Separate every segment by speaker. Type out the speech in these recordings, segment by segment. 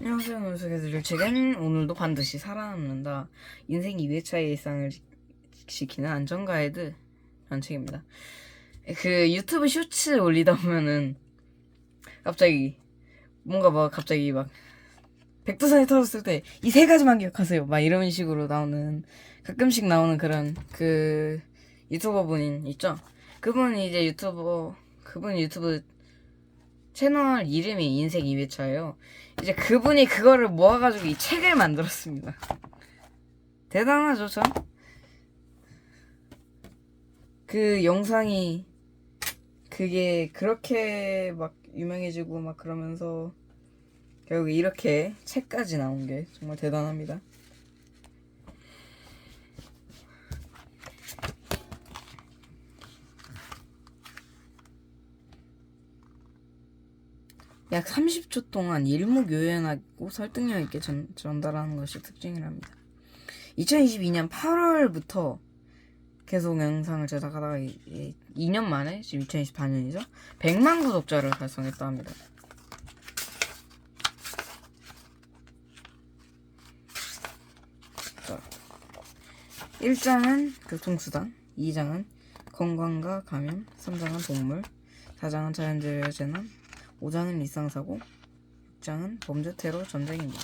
Speaker 1: 안녕하세요. 논속에서 책은 오늘도 반드시 살아남는다. 인생 2회차의 일상을 지- 지키는 안전가이드 라는 책입니다. 그 유튜브 쇼츠 올리다 보면은 갑자기 뭔가 막 갑자기 막 백두산이 터졌을 때 이 세 가지만 기억하세요. 막 이런 식으로 나오는 가끔씩 나오는 그런 그 유튜버 분인 있죠. 그분이 이제 유튜버 그분 유튜브 채널 이름이 인생 2회차예요. 이제 그분이 그거를 모아가지고 이 책을 만들었습니다. 대단하죠, 전? 그 영상이 그게 그렇게 막 유명해지고 막 그러면서 결국 이렇게 책까지 나온 게 정말 대단합니다. 약 30초 동안 일목요연하고 설득력 있게 전, 전달하는 것이 특징이랍니다. 2022년 8월부터 계속 영상을 제작하다가 이, 이, 2년 만에 지금 2024년이죠. 100만 구독자를 달성했다 합니다. 자, 1장은 교통수단, 2장은 건강과 감염, 3장은 동물, 4장은 자연재해 재난, 5장은 일상사고, 6장은 범죄 테러 전쟁입니다.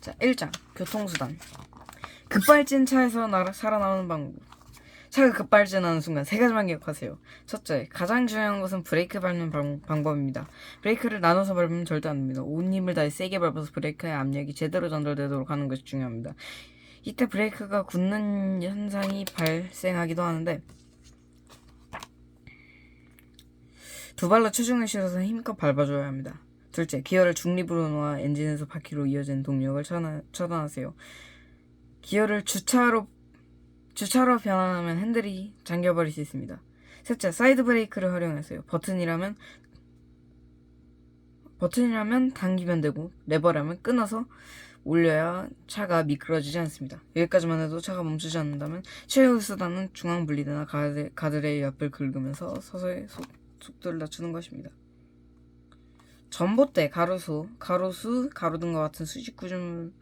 Speaker 1: 자, 1장 교통수단 급발진 차에서 나, 살아나오는 방법 차가 급발진하는 순간 세 가지만 기억하세요. 첫째, 가장 중요한 것은 브레이크 밟는 방, 방법입니다. 브레이크를 나눠서 밟으면 절대 안 됩니다. 온 힘을 다해 세게 밟아서 브레이크의 압력이 제대로 전달되도록 하는 것이 중요합니다. 이때 브레이크가 굳는 현상이 발생하기도 하는데 두 발로 체중을 실어서 힘껏 밟아줘야 합니다. 둘째, 기어를 중립으로 놓아 엔진에서 바퀴로 이어진 동력을 차단, 차단하세요. 기어를 주차로 주차로 변환하면 핸들이 잠겨버릴 수 있습니다. 셋째, 사이드 브레이크를 활용하세요. 버튼이라면 버튼이라면 당기면 되고 레버라면 끊어서 올려야 차가 미끄러지지 않습니다. 여기까지만 해도 차가 멈추지 않는다면 최후 수단은 중앙 분리대나 가드, 가드레일 옆을 긁으면서 서서히 속, 속도를 낮추는 것입니다. 전봇대, 가로수, 가로수, 가로등과 같은 수직 구조물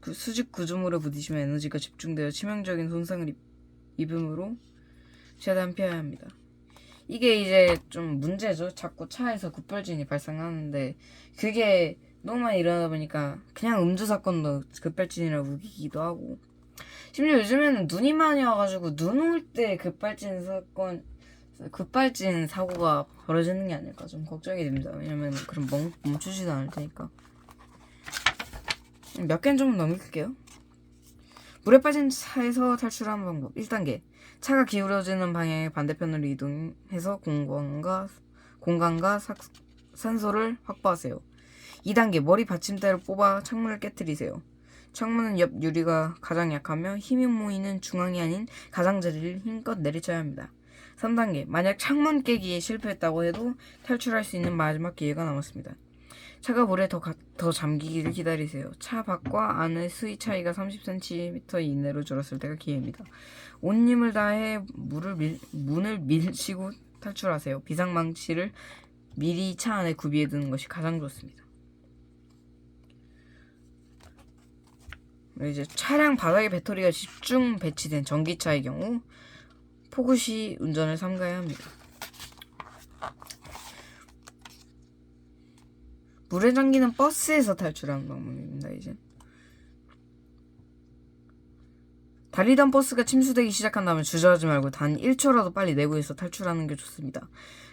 Speaker 1: 그 수직 구조물에 부딪히면 에너지가 집중되어 치명적인 손상을 입, 입음으로 최대한 합니다. 이게 이제 좀 문제죠. 자꾸 차에서 급발진이 발생하는데 그게 너무 많이 일어나다 보니까 그냥 음주 사건도 급발진이라고 우기기도 하고 심지어 요즘에는 눈이 많이 와가지고 눈 올 때 급발진 사건 급발진 사고가 벌어지는 게 아닐까 좀 걱정이 됩니다. 왜냐면 그럼 멈, 멈추지도 않을 테니까. 몇 개는 좀 넘길게요. 물에 빠진 차에서 탈출하는 방법. 1단계. 차가 기울어지는 방향의 반대편으로 이동해서 공간과, 공간과 삭- 산소를 확보하세요. 2단계. 머리 받침대를 뽑아 창문을 깨뜨리세요. 창문은 옆 유리가 가장 약하며 힘이 모이는 중앙이 아닌 가장자리를 힘껏 내리쳐야 합니다. 3단계. 만약 창문 깨기에 실패했다고 해도 탈출할 수 있는 마지막 기회가 남았습니다. 차가 물에 더, 가- 더 잠기기를 기다리세요. 차 밖과 안의 수위 차이가 30cm 이내로 줄었을 때가 기회입니다. 온 힘을 다해 물을 밀, 문을 밀치고 탈출하세요. 비상망치를 미리 차 안에 구비해 두는 것이 가장 좋습니다. 이제 차량 바닥에 배터리가 집중 배치된 전기차의 경우 폭우 시 운전을 삼가야 합니다. 물에 잠기는 버스에서 탈출하는 방법입니다. 이제 달리던 버스가 침수되기 시작한다면 주저하지 말고 단 1초라도 빨리 내부에서 탈출하는 게 좋습니다.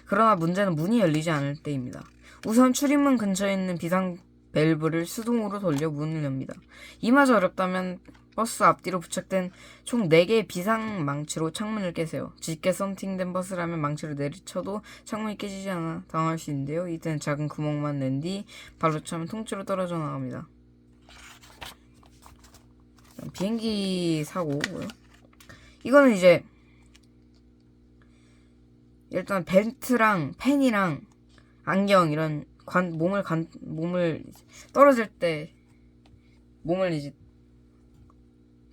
Speaker 1: 그러나 문제는 문이 열리지 않을 때입니다. 우선 출입문 근처에 있는 비상 밸브를 수동으로 돌려 문을 엽니다. 이마저 어렵다면 버스 앞뒤로 부착된 총 4개의 비상 망치로 창문을 깨세요. 짙게 썬팅된 버스라면 망치를 내리쳐도 창문이 깨지지 않아 당할 수 있는데요. 이때는 작은 구멍만 낸 뒤 발로 차면 통째로 떨어져 나갑니다. 비행기 사고고요. 이거는 이제 일단 벨트랑 펜이랑 안경 이런 관 몸을 관 몸을 떨어질 때 몸을 이제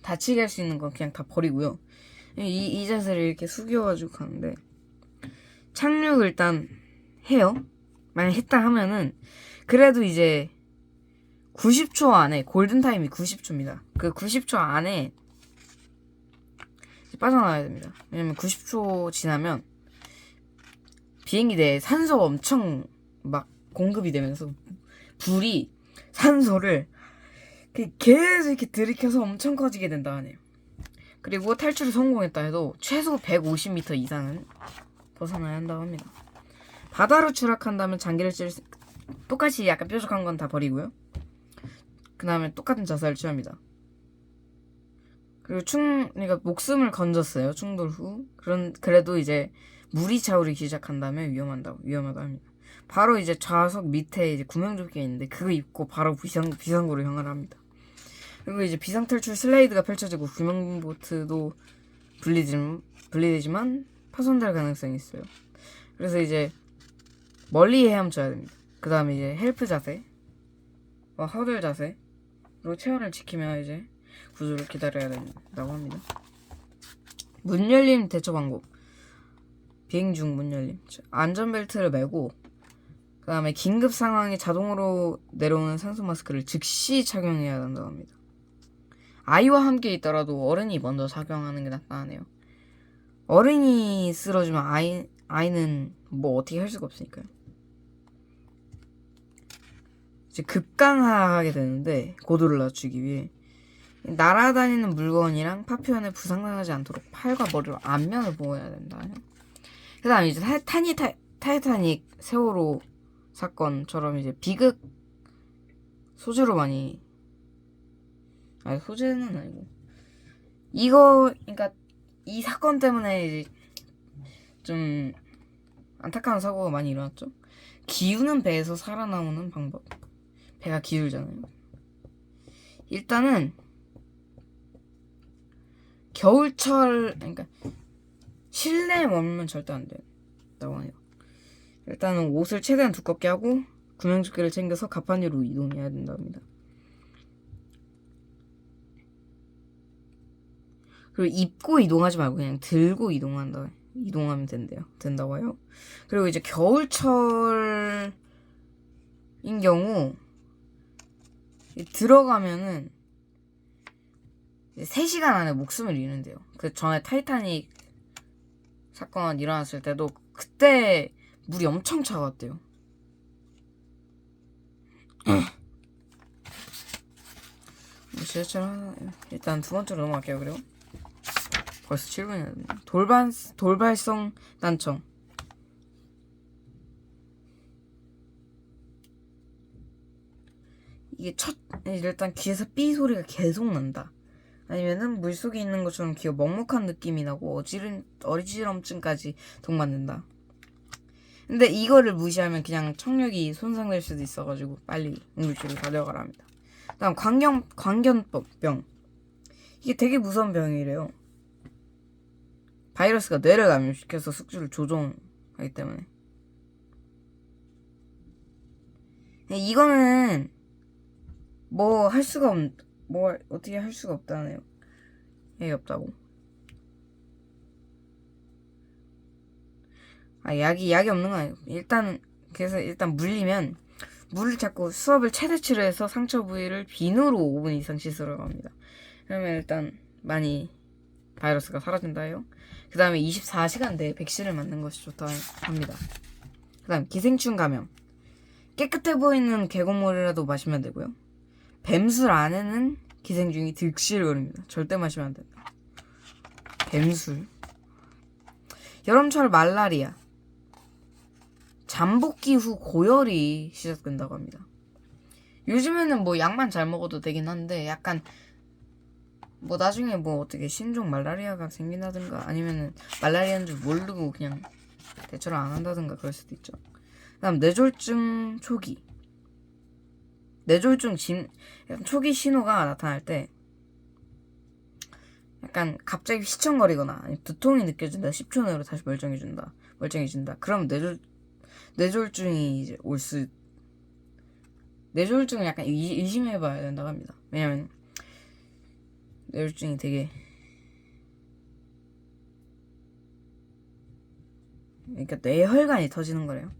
Speaker 1: 다치게 할 수 있는 건 그냥 다 버리고요. 이, 이 자세를 이렇게 숙여가지고 가는데 착륙을 일단 해요. 만약 했다 하면은 그래도 이제 90초 안에 골든 타임이 90초입니다. 그 90초 안에 빠져나와야 됩니다. 왜냐면 90초 지나면 비행기 내에 산소가 엄청 막 공급이 되면서 불이 산소를 그 계속 이렇게 들이켜서 엄청 커지게 된다 하네요. 그리고 탈출을 성공했다 해도 최소 150m 이상은 벗어나야 한다고 합니다. 바다로 추락한다면 장기를 찔 수- 똑같이 약간 뾰족한 건 다 버리고요. 그 다음에 똑같은 자살을 취합니다. 그리고 충, 그러니까 목숨을 건졌어요. 충돌 후. 그런, 그래도 이제 물이 차오르기 시작한다면 위험한다고, 위험하다 합니다. 바로 이제 좌석 밑에 이제 구명조끼가 있는데 그거 입고 바로 비상, 비상구로 향을 합니다. 그리고 이제 비상탈출 슬라이드가 펼쳐지고 구명보트도 분리지, 분리되지만 파손될 가능성이 있어요. 그래서 이제 멀리 헤엄쳐야 됩니다. 그 다음에 이제 헬프 자세, 와 허들 자세로 체온을 지키며 이제 구조를 기다려야 된다고 합니다. 문 열림 대처 방법. 비행 중 문 열림. 안전벨트를 매고 그 다음에 긴급 상황에 자동으로 내려오는 산소 마스크를 즉시 착용해야 한다고 합니다. 아이와 함께 있더라도 어른이 먼저 착용하는 게 낫다 하네요. 어른이 쓰러지면 아이, 아이는 뭐 어떻게 할 수가 없으니까요. 이제 급강하게 되는데 고도를 낮추기 위해 날아다니는 물건이랑 파편에 부상당하지 않도록 팔과 머리로 앞면을 보호해야 된다. 그 다음에 이제 타, 타니, 타, 타이타닉 세월호 사건처럼 이제 비극 소재로 많이 아니 소재는 아니고 이거 그러니까 이 사건 때문에 좀 안타까운 사고가 많이 일어났죠. 기우는 배에서 살아남는 방법. 배가 기울잖아요. 일단은 겨울철 그러니까 실내에 머물면 절대 안 된다고 해요. 일단은 옷을 최대한 두껍게 하고 구명조끼를 챙겨서 가판 위로 이동해야 된답니다. 그리고 입고 이동하지 말고 그냥 들고 이동한다 이동하면 된대요. 된다고 해요. 그리고 이제 겨울철인 경우 이 들어가면은 3시간 안에 목숨을 잃는데요. 그 전에 타이타닉 사건 일어났을 때도 그때 물이 엄청 차가웠대요. 뭐 지하철 하나 일단 두 번째로 넘어갈게요. 그리고 벌써 7분이나 됐네. 돌발 돌발성 단청. 이게 첫 일단 귀에서 삐 소리가 계속 난다. 아니면은 물 속에 있는 것처럼 귀가 먹먹한 느낌이 나고 어지른 어지럼증까지 동반된다. 근데 이거를 무시하면 그냥 청력이 손상될 수도 있어가지고 빨리 응급실을 가져가라 합니다. 다음 광견 광견병 이게 되게 무서운 병이래요. 바이러스가 뇌를 감염시켜서 숙주를 조종하기 때문에. 이거는 뭐 할 수가 없, 뭐 어떻게 할 수가 없다네요. 약이 없다고. 아 약이 약이 없는 건 아니고 일단 그래서 일단 물리면 물을 자꾸 수압을 최대치로 해서 상처 부위를 비누로 5분 이상 씻으라고 합니다. 그러면 일단 많이 바이러스가 사라진다 해요. 그 다음에 24시간 내에 백신을 맞는 것이 좋다 합니다. 그 다음 기생충 감염. 깨끗해 보이는 계곡물이라도 마시면 되고요. 뱀술 안에는 기생충이 득실거립니다. 절대 마시면 안 된다. 뱀술. 여름철 말라리아. 잠복기 후 고열이 시작된다고 합니다. 요즘에는 뭐 약만 잘 먹어도 되긴 한데 약간 뭐 나중에 뭐 어떻게 신종 말라리아가 생긴다든가 아니면은 말라리아인 줄 모르고 그냥 대처를 안 한다든가 그럴 수도 있죠. 그다음 뇌졸중 초기. 뇌졸중 진 초기 신호가 나타날 때 약간 갑자기 휘청거리거나 두통이 느껴진다 10초 내로 다시 멀쩡해진다 멀쩡해진다 그럼 뇌졸 뇌졸중이 이제 올수 뇌졸중은 약간 의, 의심해봐야 된다고 합니다. 왜냐면 뇌졸중이 되게 그러니까 뇌혈관이 터지는 거래요.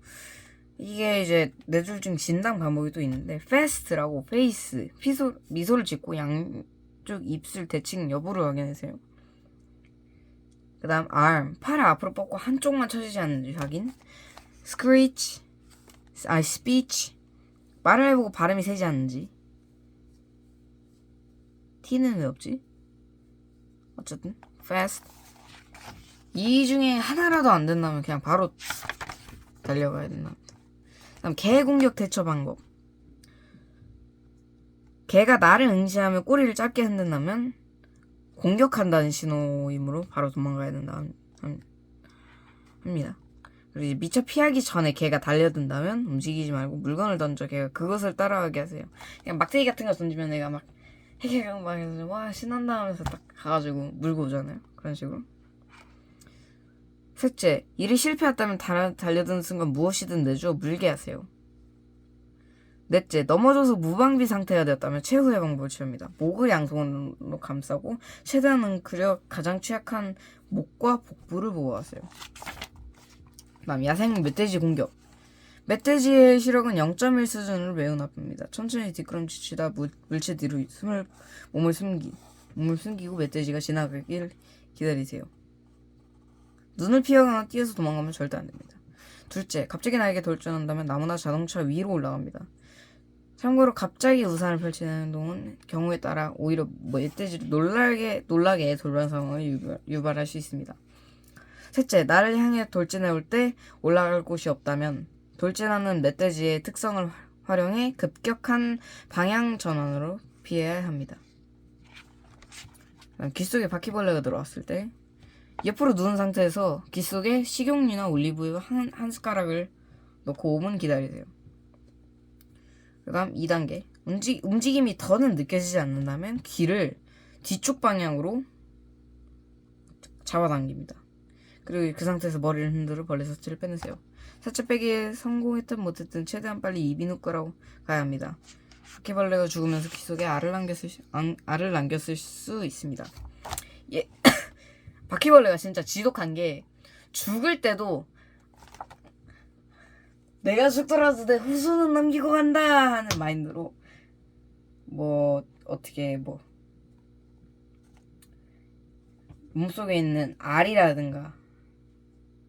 Speaker 1: 이게 이제 뇌졸중 진단 방법이 또 있는데 fast라고 face 피소, 미소를 짓고 양쪽 입술 대칭 여부를 확인하세요. 그 다음 arm 팔을 앞으로 뻗고 한쪽만 쳐지지 않는지 확인 screech 아 speech 말을 해보고 발음이 세지 않는지 T는 왜 없지? 어쨌든 fast 이 중에 하나라도 안 된다면 그냥 바로 달려가야 된다. 그다음 개 공격 대처 방법. 개가 나를 응시하며 꼬리를 짧게 흔든다면 공격한다는 신호이므로 바로 도망가야 된다 함- 합니다. 그리고 미처 피하기 전에 개가 달려든다면 움직이지 말고 물건을 던져 개가 그것을 따라가게 하세요. 그냥 막대기 같은 거 던지면 애가 막 헤헤 막 해서 와 신난다 하면서 딱 가가지고 물고 오잖아요. 그런 식으로. 셋째, 일이 실패했다면 달, 달려드는 순간 무엇이든 내주어 물게 하세요. 넷째, 넘어져서 무방비 상태가 되었다면 최후의 방법을 취합니다. 목을 양손으로 감싸고 최대한 웅크려 가장 취약한 목과 복부를 보호하세요. 다음 야생 멧돼지 공격. 멧돼지의 시력은 0.1 수준으로 매우 나쁩니다. 천천히 뒷걸음치다 물, 물체 뒤로 숨을 몸을 숨기 몸을 숨기고 멧돼지가 지나가길 기다리세요. 눈을 피하거나 뛰어서 도망가면 절대 안 됩니다. 둘째, 갑자기 나에게 돌진한다면 나무나 자동차 위로 올라갑니다. 참고로 갑자기 우산을 펼치는 행동은 경우에 따라 오히려 멧돼지를 놀라게 놀라게 돌변 상황을 유발, 유발할 수 있습니다. 셋째, 나를 향해 돌진해 올 때 올라갈 곳이 없다면 돌진하는 멧돼지의 특성을 활용해 급격한 방향 전환으로 피해야 합니다. 귀 속에 바퀴벌레가 들어왔을 때 옆으로 누운 상태에서 귀 속에 식용유나 올리브유 한, 한 숟가락을 넣고 5분 기다리세요. 그 다음 2단계. 움직, 움직임이 더는 느껴지지 않는다면 귀를 뒤쪽 방향으로 잡아당깁니다. 그리고 그 상태에서 머리를 흔들어 벌레 서치를 빼내세요. 사체 빼기에 성공했든 못했든 최대한 빨리 이비인후과로 가야 합니다. 바퀴벌레가 죽으면서 귀 속에 알을 남겼을, 수- 안- 알을 남겼을 수 있습니다. 예. 바퀴벌레가 진짜 지독한 게 죽을 때도 내가 죽더라도 내 후손은 남기고 간다 하는 마인드로 뭐 어떻게 뭐 몸속에 있는 알이라든가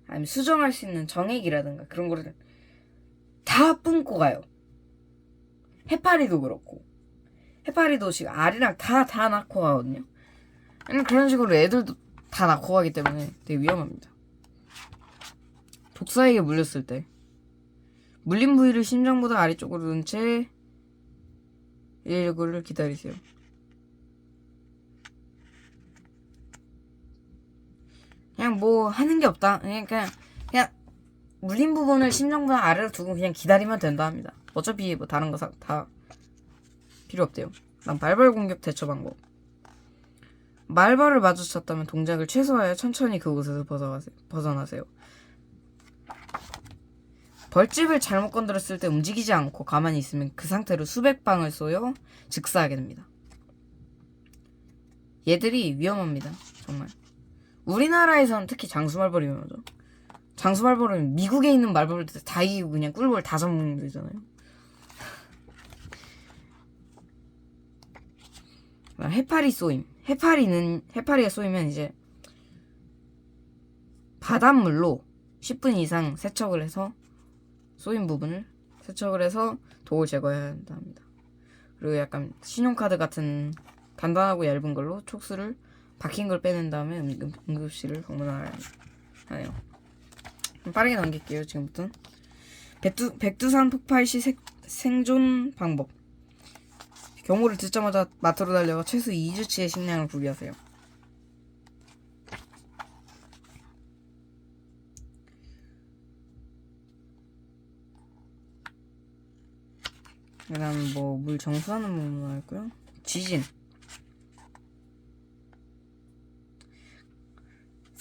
Speaker 1: 아니면 수정할 수 있는 정액이라든가 그런 거를 다 뿜고 가요. 해파리도 그렇고 해파리도 지금 알이랑 다 다 낳고 가거든요. 그런 식으로 애들도 다 낳고 가기 때문에 되게 위험합니다. 독사에게 물렸을 때 물린 부위를 심장보다 아래쪽으로 둔채 119를 기다리세요. 그냥 뭐 하는 게 없다. 그냥 그냥, 물린 부분을 심장보다 아래로 두고 그냥 기다리면 된다 합니다. 어차피 뭐 다른 거 다 필요 없대요. 난 발발 공격 대처 방법. 말발을 마주쳤다면 동작을 최소화해 천천히 그곳에서 벗어나세요. 벗어나세요. 벌집을 잘못 건드렸을 때 움직이지 않고 가만히 있으면 그 상태로 수백 방을 쏘여 즉사하게 됩니다. 얘들이 위험합니다. 정말. 우리나라에선 특히 장수 말벌이 위험하죠. 장수 말벌은 미국에 있는 말벌들 다 이기고 그냥 꿀벌 다 잡는. 그다음 해파리 쏘임. 해파리는 해파리가 쏘이면 이제 바닷물로 10분 이상 세척을 해서 쏘인 부분을 세척을 해서 독을 제거해야 한다 합니다. 그리고 약간 신용카드 같은 단단하고 얇은 걸로 촉수를 박힌 걸 빼낸 다음에 응급, 응급실을 방문하야 하네요. 좀 빠르게 넘길게요. 지금부터 백두, 백두산 폭발 시 생, 생존 방법 경고를 듣자마자 마트로 달려가 최소 2주치의 식량을 구비하세요. 그 다음 뭐 물 정수하는 부분 나왔고요. 지진.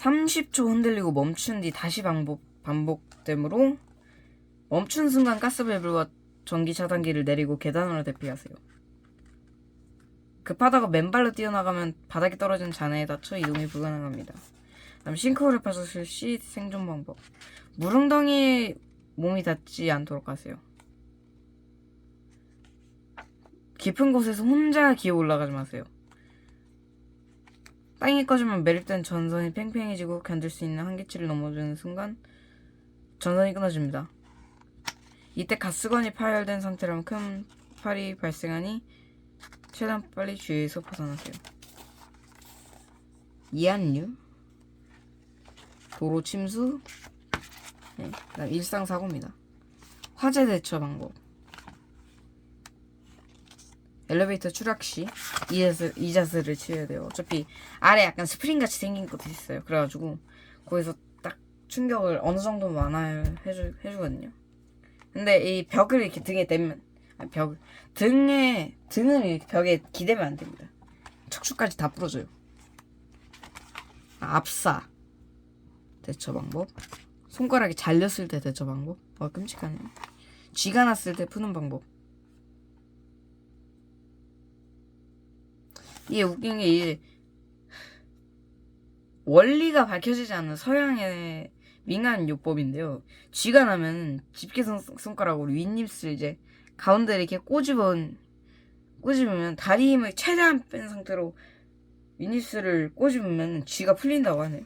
Speaker 1: 30초 흔들리고 멈춘 뒤 다시 반복 반복되므로 멈춘 순간 가스 밸브와 전기 차단기를 내리고 계단으로 대피하세요. 급하다가 맨발로 뛰어나가면 바닥에 떨어진 잔해에 닿쳐 이동이 불가능합니다. 다음 싱크홀을 파셨을 시 생존 방법. 물웅덩이에 몸이 닿지 않도록 하세요. 깊은 곳에서 혼자 기어 올라가지 마세요. 땅이 꺼지면 매립된 전선이 팽팽해지고 견딜 수 있는 한계치를 넘어지는 순간 전선이 끊어집니다. 이때 가스관이 파열된 상태라면 큰 파리 발생하니 최대한 빨리 주위에서 벗어나세요. 이안류 도로 침수 네, 그다음 일상 사고입니다. 화재 대처 방법 엘리베이터 추락 시 이자스, 이자스를 취해야 돼요. 어차피 아래 약간 스프링 같이 생긴 것도 있어요. 그래가지고 거기서 딱 충격을 어느 정도 완화를 해주, 해주거든요. 근데 이 벽을 이렇게 등에 대면 아니, 벽 등에 등을 이렇게 벽에 기대면 안 됩니다. 척추까지 다 부러져요. 아, 압사 대처 방법. 손가락이 잘렸을 때 대처 방법. 와 끔찍하네요. 쥐가 났을 때 푸는 방법. 이게 웃긴 게 원리가 밝혀지지 않는 서양의 민간 요법인데요. 쥐가 나면 집게 손- 손가락으로 윗입술 이제 가운데 이렇게 꼬집은 꼬집으면 다리 힘을 최대한 뺀 상태로 윗입술을 꼬집으면 쥐가 풀린다고 하네요.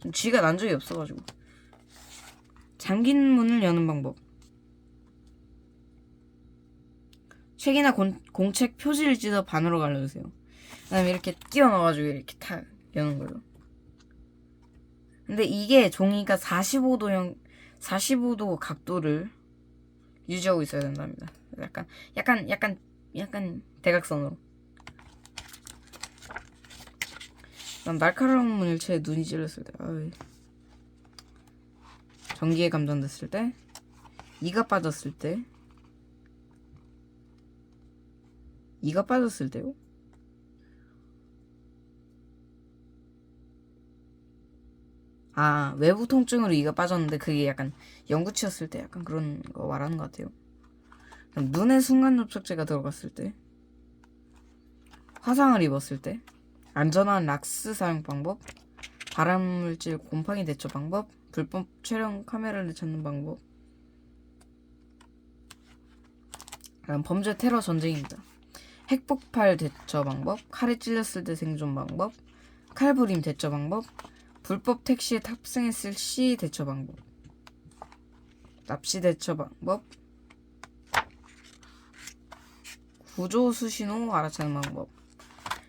Speaker 1: 전 쥐가 난 적이 없어가지고 잠긴 문을 여는 방법. 책이나 공, 공책 표지를 찢어 반으로 갈라주세요. 그다음에 이렇게 끼워 넣어가지고 이렇게 탁 여는 거죠. 근데 이게 종이가 45도형 45도 각도를 유지하고 있어야 된답니다. 약간 약간 약간 약간 대각선으로. 난 날카로운 물체에 눈이 찔렸을 때, 아이. 전기에 감전됐을 때, 이가 빠졌을 때, 이가 빠졌을 때요? 아, 외부 통증으로 이가 빠졌는데 그게 약간 영구치였을 때 약간 그런 거 말하는 것 같아요. 눈에 순간 접촉제가 들어갔을 때, 화상을 입었을 때, 안전한 락스 사용 방법, 발암물질 곰팡이 대처 방법, 불법 촬영 카메라를 찾는 방법. 범죄 테러 전쟁입니다. 핵폭발 대처 방법, 칼에 찔렸을 때 생존 방법, 칼부림 대처 방법, 불법 택시에 탑승했을 시 대처 방법, 납치 대처 방법, 구조 수신호 알아차는 방법.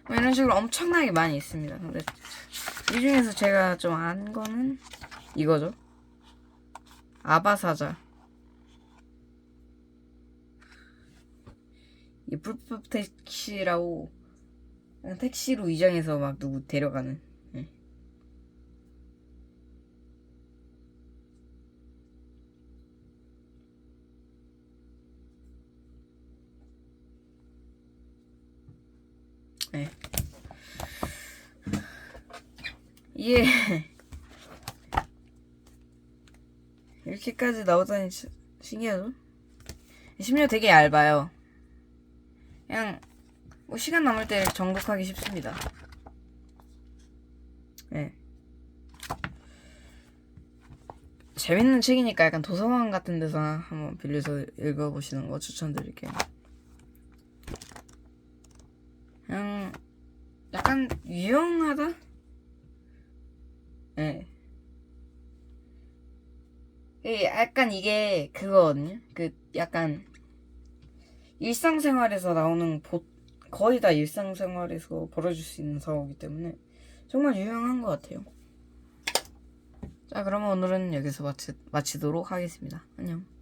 Speaker 1: 뭐 이런 식으로 엄청나게 많이 있습니다. 근데 이 중에서 제가 좀 안 거는 이거죠. 아바사자. 이 불법 택시라고 택시로 위장해서 막 누구 데려가는. 이게 이렇게까지 나오다니 시- 신기하죠? 심지어 되게 얇아요. 그냥 뭐 시간 남을 때 정독하기 쉽습니다. 네. 재밌는 책이니까 약간 도서관 같은 데서 한번 빌려서 읽어보시는 거 추천드릴게요. 그냥 약간 유용하다? 네. 이 약간 이게 그거거든요. 그 약간 일상생활에서 나오는 보, 거의 다 일상생활에서 벌어질 수 있는 사고이기 때문에 정말 유용한 것 같아요. 자, 그러면 오늘은 여기서 마치, 마치도록 하겠습니다. 안녕.